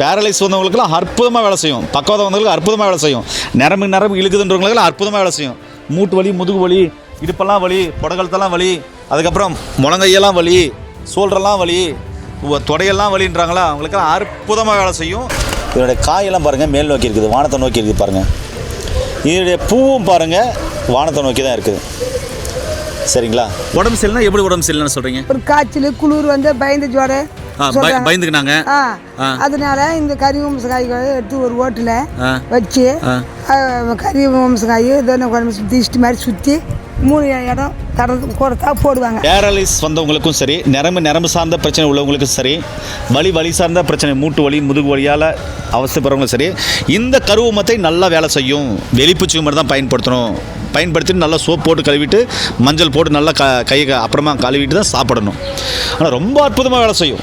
Paralyse வந்தவங்களுக்குலாம் அற்புதமாக வேலை செய்யும். பக்கவாதம் வந்தவங்களுக்கு அற்புதமாக வேலை செய்யும். நரம்பு நரம்பு இழுக்குதுன்றவங்களுக்குலாம் அற்புதமாக வேலை செய்யும். மூட்டு வலி முதுகு வலி இடுப்பெல்லாம் வலி புடகலத்தெல்லாம் வலி அதுக்கப்புறம் முழங்கையெல்லாம் வலி சோல்ரெல்லாம் வலி தொடையெல்லாம் வலின்றாங்களா அவங்களுக்கெல்லாம் அற்புதமாக வேலை செய்யும். இதனுடைய காயெல்லாம் பாருங்கள் மேல் நோக்கி இருக்குது வானத்தை நோக்கி இருக்குது பாருங்கள் இதனுடைய பூவும் பாருங்கள் வானத்தை நோக்கி தான் இருக்குது. சரிங்களா? உடம்பு சரியில்லைனா எப்படி உடம்பு சரியில்லைன்னு சொல்கிறீங்க ஒரு காய்ச்சல் குளிர் வந்து பயந்து ஜோர பயந்துக்கினாங்க. அதனால இந்த கறி வம்சக்காய்களை எடுத்து ஒரு ஓட்டில். வச்சு கறி வம்சக்காய் இதெல்லாம் குழம்பு திஷ்டி மாதிரி சுற்றி மூணு இடம் தடத்து கொடுத்தா போடுவாங்க. பேரலைஸ் வந்தவங்களுக்கும் சரி நரம்பு நரம்பு சார்ந்த பிரச்சனை உள்ளவங்களுக்கும் சரி வலி வலி சார்ந்த பிரச்சனை மூட்டு வலி முதுகு வலியால் அவசரப்படுறவங்களும் சரி இந்த கருவமத்தை நல்லா வேலை செய்யும். வெளிப்பூச்சி மட்டும் தான் பயன்படுத்தணும். பயன்படுத்தி நல்லா சோப் போட்டு கழுவிட்டு மஞ்சள் போட்டு நல்லா க கையை அப்புறமா கழுவிட்டு தான் சாப்பிடணும். ஆனால் ரொம்ப அற்புதமாக வேலை செய்யும்.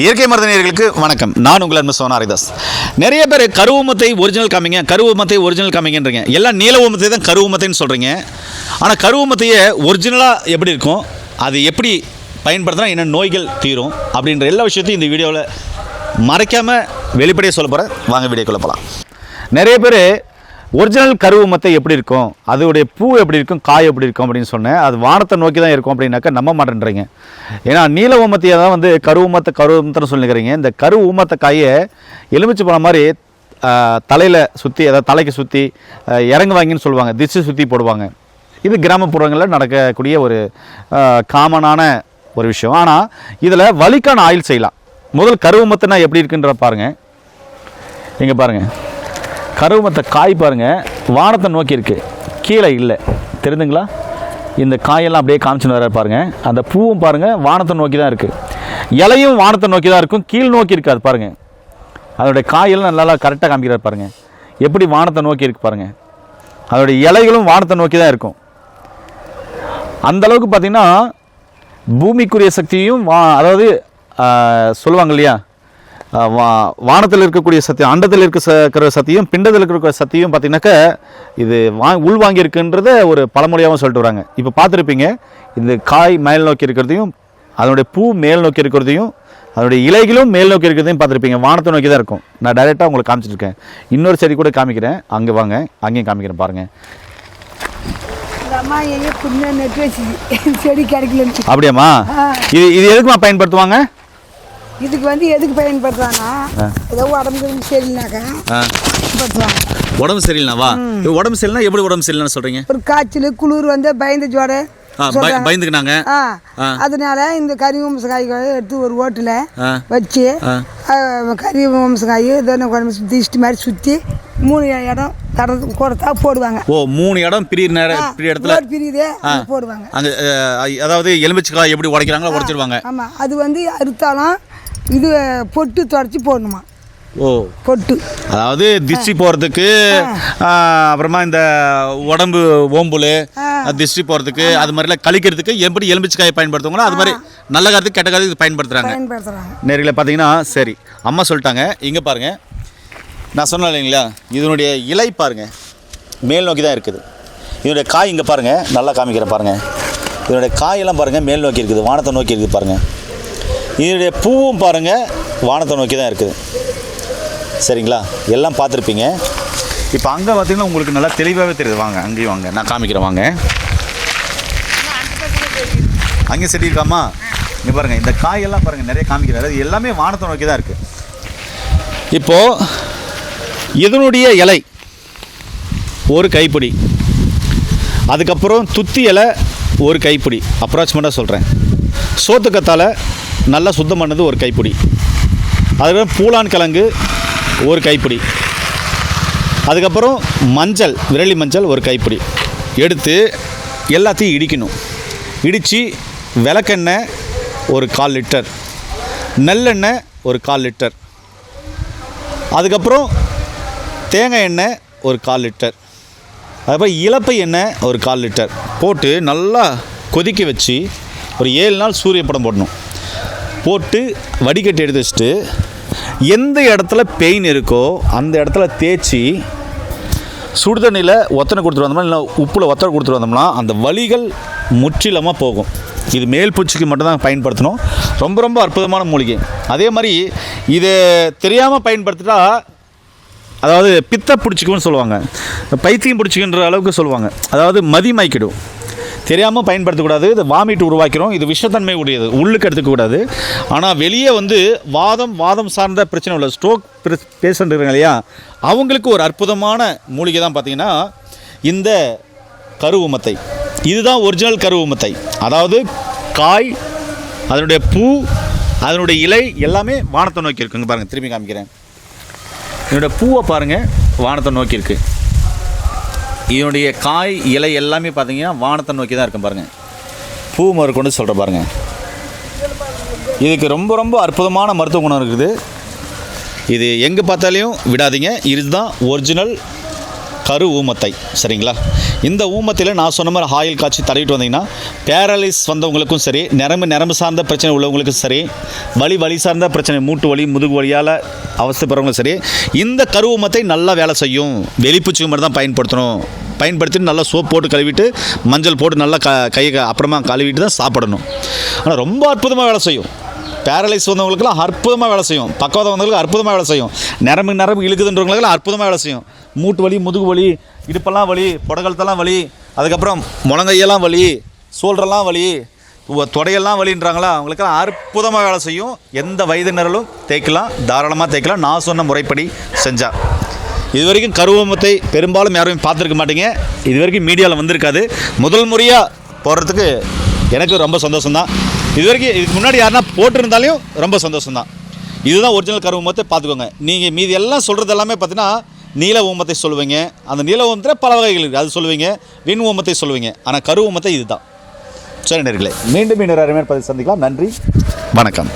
இயற்கை மருத்துவர்களுக்கு வணக்கம். நான் உங்கள் அன்பு சோனாரிதாஸ் நிறைய பேர் கருவமத்தை ஒரிஜினல் காமிங்க கருவமத்தை ஒரிஜினல் காமிங்கன்றீங்க. எல்லாம் நீலவமத்தை தான் கருவமத்தைன்னு சொல்கிறீங்க ஆனால் கருவமத்தையே ஒரிஜினலாக எப்படி இருக்கும்? அது எப்படி பயன்படுத்தினா என்ன நோய்கள் தீரும்? அப்படின்ற எல்லா விஷயத்தையும் இந்த வீடியோவில் மறைக்காமல் வெளிப்படையாக சொல்ல போகிறேன் வாங்க வீடியோக்குள்ளே போகலாம் நிறைய பேர் ஒரிஜினல் கருவு மத்தை எப்படி இருக்கும்? அதோடைய பூ எப்படி இருக்கும்? காய் எப்படி இருக்கும் அப்படின்னு சொன்னேன். அது வானத்தை நோக்கி தான் இருக்கும் அப்படின்னாக்கா நம்ப மாட்டேன்றீங்க. ஏன்னா நீல ஊமத்தையை தான் வந்து கருவு கருவமத்தை கருவமத்தைன்னு சொல்லிக்கிறீங்க. இந்த கரு ஊமத்த காயை எலுமிச்சு போன மாதிரி தலையில் சுற்றி அதாவது தலைக்கு சுற்றி இறங்கு வாங்கின்னு சொல்லுவாங்க. திசு சுற்றி போடுவாங்க. இது கிராமப்புறங்களில் நடக்கக்கூடிய ஒரு காமனான ஒரு விஷயம். ஆனால் இதில் வலிக்கான ஆயில் செய்யலாம். முதல் கருவமத்தைனா எப்படி இருக்குன்ற பாருங்கள் இங்கே பாருங்கள் கருமத்தை காய் பாருங்கள் வானத்தை நோக்கி இருக்கு. கீழே இல்லை. தெரிந்துங்களா? இந்த காயெல்லாம் அப்படியே காமிச்சுன்னு வர பாருங்கள் அந்த பூவும் பாருங்கள் வானத்தை நோக்கி தான் இருக்குது இலையும் வானத்தை நோக்கி தான் இருக்கும். கீழ் நோக்கி இருக்காது பாருங்கள் அதோடைய காயெல்லாம் நல்லா கரெக்டாக காமிக்கிறார் பாருங்கள் எப்படி வானத்தை நோக்கி இருக்கு பாருங்கள் அதோடைய இலைகளும் வானத்தை நோக்கி தான் இருக்கும். அந்த அளவுக்கு பார்த்தீங்கன்னா பூமிக்குரிய சக்தியும் வா அதாவது சொல்லுவாங்க இல்லையா? வானத்தில் இருக்கக்கூடிய சத்தியம் அண்டத்தில் இருக்கிற சத்தியம் பிண்டத்தில் இருக்கிற சத்தியம் பார்த்தீங்கன்னாக்கா இது வா உள்வாங்கி இருக்குன்றத ஒரு பழமொழியாகவும் சொல்லிட்டு வராங்க. இப்போ பார்த்துருப்பீங்க இந்த காய் மேல் நோக்கி இருக்கிறதையும் அதனுடைய பூ மேல் நோக்கி இருக்கிறதையும் அதனுடைய இலைகளும் மேல் நோக்கி இருக்கிறதையும் பார்த்துருப்பீங்க. வானத்தை நோக்கி தான் இருக்கும். நான் டைரெக்டாக உங்களுக்கு காமிச்சிருக்கேன். இன்னொரு செடி கூட காமிக்கிறேன். அங்கே வாங்க அங்கேயும் காமிக்கிறேன் பாருங்கள் அப்படியாம்மா. இது இது எதுக்குமா பயன்படுத்துவாங்க? இதுக்கு வந்து எதுக்கு பயன்படுத்துறாங்கன்னா ஏதோ உடம்புக்கு சரியில்லைனாக்கா பயன்படுத்துவாங்க உடம்பு சரியில்லைனாவா உடம்பு சரியில்லைனா எப்படி உடம்பு சரியில்லைன்னு சொல்கிறீங்க ஒரு காய்ச்சல் குளிர் வந்து பயந்து ஜோர பயந்துக்கினாங்க. அதனால இந்த கறி வம்சக்காய்களை எடுத்து ஒரு ஓட்டில். வச்சு கறி வம்சக்காய் இதெல்லாம் குழம்பு திஷ்டி மாதிரி சுற்றி மூணு இடம் தடத்து கொடுத்தா போடுவாங்க. ஓ மூணு இடம் பிரிய நேர ஆ, பிரிய இடத்துல பிரியுதே போடுவாங்க. அங்கே அதாவது எலுமிச்சக்காய் எப்படி உடைக்கிறாங்களோ உடைச்சிருவாங்க. ஆமாம் அது வந்து அறுத்தாலும் இது பொட்டு தொடச்சி போடணுமா? ஓ. பொட்டு. அதாவது திஷ்டி போகிறதுக்கு அப்புறமா இந்த உடம்பு ஓம்புல் திஷ்டி போகிறதுக்கு அது மாதிரிலாம் கழிக்கிறதுக்கு எப்படி எலுமிச்சக்காயை பயன்படுத்துவாங்களோ அது மாதிரி நல்ல காலத்துக்கு கெட்ட காலத்துக்கு பயன்படுத்துகிறாங்க பயன்படுத்துகிறாங்க நேரில் பார்த்தீங்கன்னா சரி அம்மா சொல்லிட்டாங்க இங்கே பாருங்கள் நான் சொன்னேன் இல்லைங்களா இதனுடைய இலை பாருங்கள் மேல் நோக்கி தான் இருக்குது. இதனுடைய காய் இங்கே பாருங்கள் நல்லா காமிக்கிறேன் பாருங்கள் இதனுடைய காயெல்லாம் பாருங்கள் மேல் நோக்கி இருக்குது வானத்தை நோக்கி இருக்குது பாருங்கள் இதனுடைய பூவும் பாருங்கள் வானத்தை நோக்கி தான் இருக்குது. சரிங்களா? எல்லாம் பார்த்துருப்பீங்க. இப்போ அங்கே பார்த்தீங்கன்னா உங்களுக்கு நல்லா தெளிவாகவே தெரியுது. வாங்க அங்கேயும் வாங்க. நான் காமிக்கிறேன் வாங்க. அங்கே செடி இருக்காமா? இங்கே பாருங்கள் இந்த காயெல்லாம் பாருங்கள் நிறைய காமிக்கிறாரு. அது எல்லாமே வானத்தை நோக்கி தான் இருக்குது இப்போது இதனுடைய இலை ஒரு கைப்பிடி. அதுக்கப்புறம் துத்தி இலை ஒரு கைப்பிடி. அப்ராக்சிமேட்டாக சொல்கிறேன் சோத்துக்கத்தால் நல்லா சுத்தம் பண்ணது ஒரு கைப்பிடி. அதுக்கப்புறம் பூலான் கிழங்கு ஒரு கைப்பிடி. அதுக்கப்புறம் மஞ்சள் விரலி மஞ்சள் ஒரு கைப்பிடி. எடுத்து எல்லாத்தையும் இடிக்கணும். இடித்து விளக்கெண்ணெய் ஒரு கால் லிட்டர் நல்லெண்ணெய் ஒரு கால் லிட்டர் அதுக்கப்புறம் தேங்காய் எண்ணெய் ஒரு கால் லிட்டர் அதுக்கப்புறம் இலப்பை எண்ணெய் ஒரு கால் லிட்டர் போட்டு நல்லா கொதிக்க வச்சு ஒரு ஏழு நாள் சூரிய படம் போடணும். போட்டு வடிகட்டி எடுத்து வச்சுட்டு எந்த இடத்துல பெயின் இருக்கோ அந்த இடத்துல தேய்ச்சி சுடுதண்ணியில் ஒத்தனை கொடுத்துட்டு வந்தோம்னா இல்லை உப்பில் ஒத்தனை கொடுத்துட்டு வந்தோம்னா அந்த வலிகள் முற்றிலுமாக போகும். இது மேல் பூச்சிக்கு மட்டும்தான் பயன்படுத்தணும். ரொம்ப ரொம்ப அற்புதமான மூலிகை. அதே மாதிரி இதை தெரியாமல் பயன்படுத்திட்டா அதாவது பித்த பிடிச்சிக்கும்னு சொல்லுவாங்க. பைத்தியம் பிடிச்சிக்கின்ற அளவுக்கு சொல்லுவாங்க. அதாவது மதிமாய்க்கிடும் தெரியாமல் பயன்படுத்தக்கூடாது இது வாமிட் உருவாக்கிறோம் இது விஷத்தன்மை உடையது உள்ளுக்கு எடுத்துக்கக்கூடாது. ஆனால் வெளியே வந்து வாதம் வாதம் சார்ந்த பிரச்சனை உள்ள ஸ்ட்ரோக் பேஷண்ட் இருக்காங்க இல்லையா அவங்களுக்கு ஒரு அற்புதமான மூலிகை தான் பார்த்தீங்கன்னா இந்த கருவுமத்தை இதுதான் ஒரிஜினல் கருவுமத்தை அதாவது காய் அதனுடைய பூ அதனுடைய இலை எல்லாமே வானத்தை நோக்கி இருக்குங்க பாருங்கள் திரும்பி காமிக்கிறேன். இதனுடைய பூவை பாருங்கள் வானத்தை நோக்கி இருக்குது இதனுடைய காய் இலை எல்லாமே பார்த்தீங்கன்னா வானத்தை நோக்கி தான் இருக்கும் பாருங்கள் பூ மறுக்கொண்டு சொல்கிற பாருங்கள் இதுக்கு ரொம்ப ரொம்ப அற்புதமான மருத்துவ குணம் இருக்குது. இது எங்கே பார்த்தாலையும் விடாதீங்க. இதுதான் ஒரிஜினல் கரு ஊமத்தை சரிங்களா? இந்த ஊமத்தில் நான் சொன்ன மாதிரி ஆயில் காய்ச்சி தடவிட்டு வந்தீங்கன்னா பேரலைஸ் வந்தவங்களுக்கும் சரி நரம்பு நரம்பு சார்ந்த பிரச்சனை உள்ளவங்களுக்கும் சரி வலி வலி சார்ந்த பிரச்சனை மூட்டு வலி முதுகு வலியால் அவஸ்தைப்படுறவங்களும் சரி இந்த கரு ஊமத்தை நல்லா வேலை செய்யும். வெளிப்பூச்சி மட்டும் தான் பயன்படுத்தணும். பயன்படுத்திட்டு நல்லா சோப் போட்டு கழுவிட்டு மஞ்சள் போட்டு நல்லா க கையை அப்புறமா கழுவிட்டு தான் சாப்பிடணும். ஆனால் ரொம்ப அற்புதமாக வேலை செய்யும். பேரலைஸ் வந்தவங்களுக்குலாம் அற்புதமாக வேலை செய்யும். பக்கவாதம் வந்தவங்களுக்கு அற்புதமாக வேலை செய்யும். நரம்பு நரம்பு இழுக்குதுன்றவங்களுக்குலாம் அற்புதமாக வேலை செய்யும். மூட்டு வலி முதுகு வலி இடுப்பெல்லாம் வலி புடகலத்தெல்லாம் வலி அதுக்கப்புறம் முழங்கையெல்லாம் வலி சோல்றெல்லாம் வலி தொடையெல்லாம் வலின்றாங்களா அவங்களுக்கெல்லாம் அற்புதமாக வேலை செய்யும். எந்த வயதினரும் தேய்க்கலாம் தாராளமாக தேய்க்கலாம். நான் சொன்ன முறைப்படி செஞ்சால் இது வரைக்கும் கருவமத்தை பெரும்பாலும் யாரும் பார்த்துருக்க மாட்டீங்க. இது வரைக்கும் மீடியாவில் வந்திருக்காது. முதல் முறையாக போடுறதுக்கு எனக்கு ரொம்ப சந்தோஷம்தான். இது வரைக்கும் இதுக்கு முன்னாடி யாருன்னா போட்டிருந்தாலையும் ரொம்ப சந்தோஷம்தான். இதுதான் ஒரிஜினல் கரு மொத்தத்தை பார்த்துக்கோங்க. நீங்கள் மீதி எல்லாம் சொல்கிறது எல்லாமே பார்த்தீங்கன்னா நீல ஓமத்தை சொல்லுவீங்க. அந்த நீல ஓமத்தில் பல வகைகள் இருக்குது அது சொல்லுவீங்க விண் ஓமத்தை சொல்லுவீங்க. ஆனால் கரு ஊமத்தை இதுதான். சரி நேர்களே மீண்டும் இன்னொரு அருமையான பதிவு சந்திக்கலாம். நன்றி. வணக்கம்.